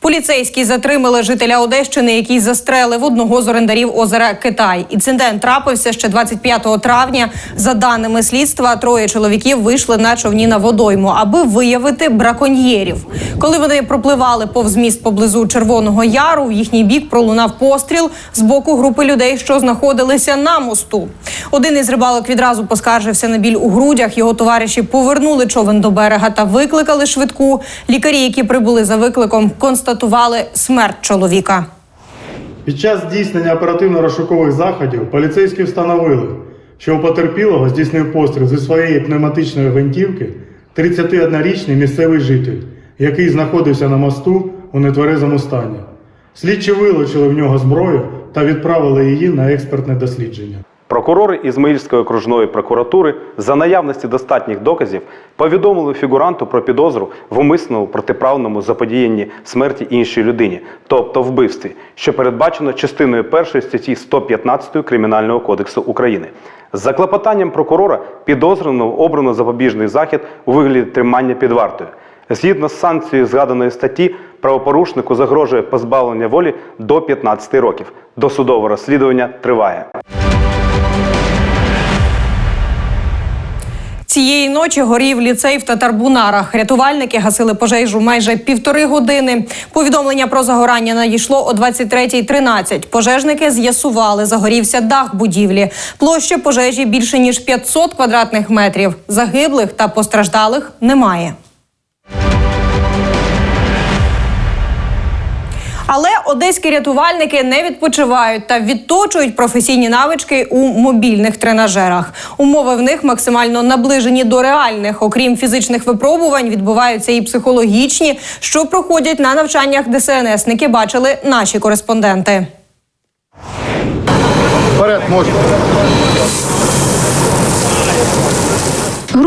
Поліцейські затримали жителя Одещини, який застрелив одного з орендарів озера Китай. Інцидент трапився ще 25 травня. За даними слідства, троє чоловіків вийшли на човні на водойму, аби виявити браконьєрів. Коли вони пропливали повз міст поблизу Червоного Яру, в їхній бік пролунав постріл з боку групи людей, що знаходилися на мосту. Один із рибалок відразу поскаржився на біль у грудях. Його товариші повернули човен до берега та викликали швидку. Лікарі, які прибули за викликом, констатували смерть чоловіка. Під час здійснення оперативно-розшукових заходів поліцейські встановили, що у потерпілого здійснив постріл зі своєї пневматичної гвинтівки 31-річний місцевий житель, який знаходився на мосту у нетверезому стані. Слідчі вилучили в нього зброю та відправили її на експертне дослідження. Прокурори Ізмаїльської окружної прокуратури за наявності достатніх доказів повідомили фігуранту про підозру в умисному протиправному заподіянні смерті іншій людині, тобто вбивстві, що передбачено частиною 1 статті 115 Кримінального кодексу України. За клопотанням прокурора підозрюваного обрано запобіжний захід у вигляді тримання під вартою. Згідно з санкцією згаданої статті, правопорушнику загрожує позбавлення волі до 15 років. Досудове розслідування триває. Цієї ночі горів ліцей в Татарбунарах. Рятувальники гасили пожежу майже півтори години. Повідомлення про загорання надійшло о 23.13. Пожежники з'ясували, загорівся дах будівлі. Площа пожежі більше ніж 500 квадратних метрів. Загиблих та постраждалих немає. Одеські рятувальники не відпочивають та відточують професійні навички у мобільних тренажерах. Умови в них максимально наближені до реальних. Окрім фізичних випробувань, відбуваються і психологічні, що проходять на навчаннях ДСНСники. Бачили наші кореспонденти. Вперед, можна.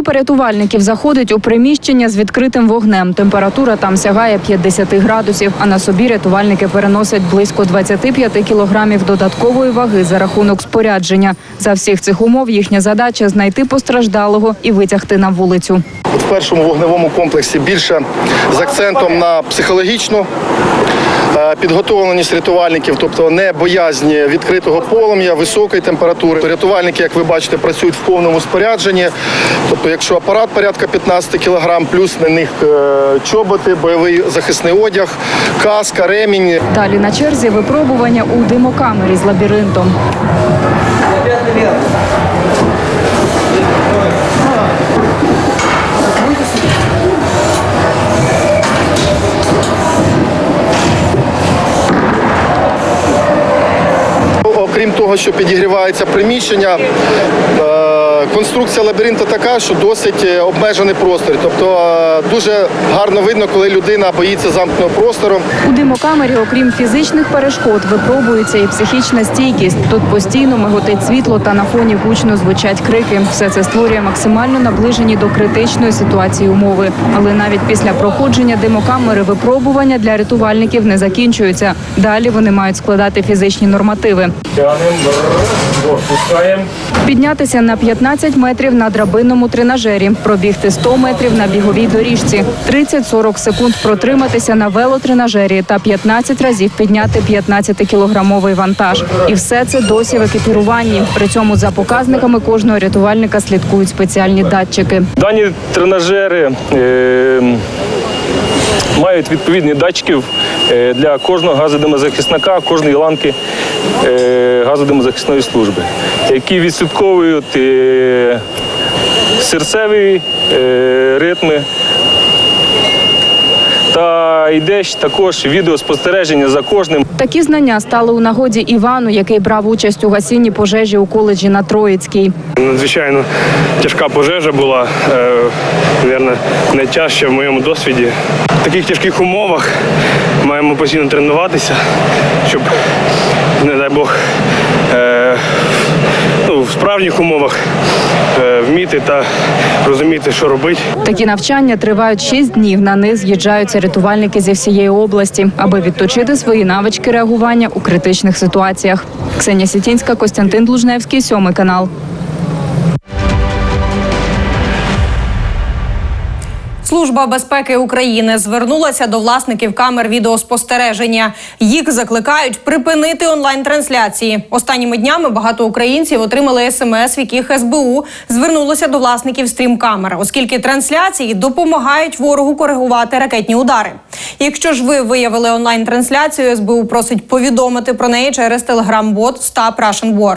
Група рятувальників заходить у приміщення з відкритим вогнем. Температура там сягає 50 градусів, а на собі рятувальники переносять близько 25 кілограмів додаткової ваги за рахунок спорядження. За всіх цих умов їхня задача знайти постраждалого і витягти на вулицю. В першому вогневому комплексі більше з акцентом на психологічну підготовленість рятувальників, тобто не боязнь відкритого полум'я, високої температури. Рятувальники, як ви бачите, працюють в повному спорядженні. Тобто, якщо апарат порядка 15 кг, плюс на них е, чоботи, бойовий захисний одяг, каска, ремінь. Далі на черзі випробування у димокамері з лабіринтом. Окрім того, що підігрівається приміщення, е, конструкція лабіринту така, що досить е, обмежений простір. Тобто е, дуже гарно видно, коли людина боїться замкненого простору. У димокамері, окрім фізичних перешкод, випробується і психічна стійкість. Тут постійно миготить світло та на фоні гучно звучать крики. Все це створює максимально наближені до критичної ситуації умови. Але навіть після проходження димокамери випробування для рятувальників не закінчуються. Далі вони мають складати фізичні нормативи. Тянем, пускаємо. Піднятися на 15 метрів на драбинному тренажері, пробігти 100 метрів на біговій доріжці, 30-40 секунд протриматися на велотренажері та 15 разів підняти 15-кілограмовий вантаж. І все це досі в екіпіруванні. При цьому за показниками кожного рятувальника слідкують спеціальні датчики. Дані тренажери е, мають відповідні датчиків е, для кожного газодимозахисника, кожної ланки е, газодимозахисної служби, які відслідковують е, серцеві ритми. Та йде також відеоспостереження за кожним. Такі знання стали у нагоді Івану, який брав участь у гасінні пожежі у коледжі на Троїцькій. Надзвичайно тяжка пожежа була, е, мабуть, найтяжча в моєму досвіді. В таких тяжких умовах маємо постійно тренуватися, щоб, не дай Бог, е, справжніх умовах е, вміти та розуміти, що робити. Такі навчання тривають 6 днів. На них з'їжджаються рятувальники зі всієї області, аби відточити свої навички реагування у критичних ситуаціях. Ксенія Сітінська, Костянтин Длужневський, сьомий канал. Служба безпеки України звернулася до власників камер відеоспостереження. Їх закликають припинити онлайн-трансляції. Останніми днями багато українців отримали смс, в яких СБУ звернулося до власників стрім-камер, оскільки трансляції допомагають ворогу коригувати ракетні удари. Якщо ж ви виявили онлайн-трансляцію, СБУ просить повідомити про неї через телеграм-бот Stop Russian War.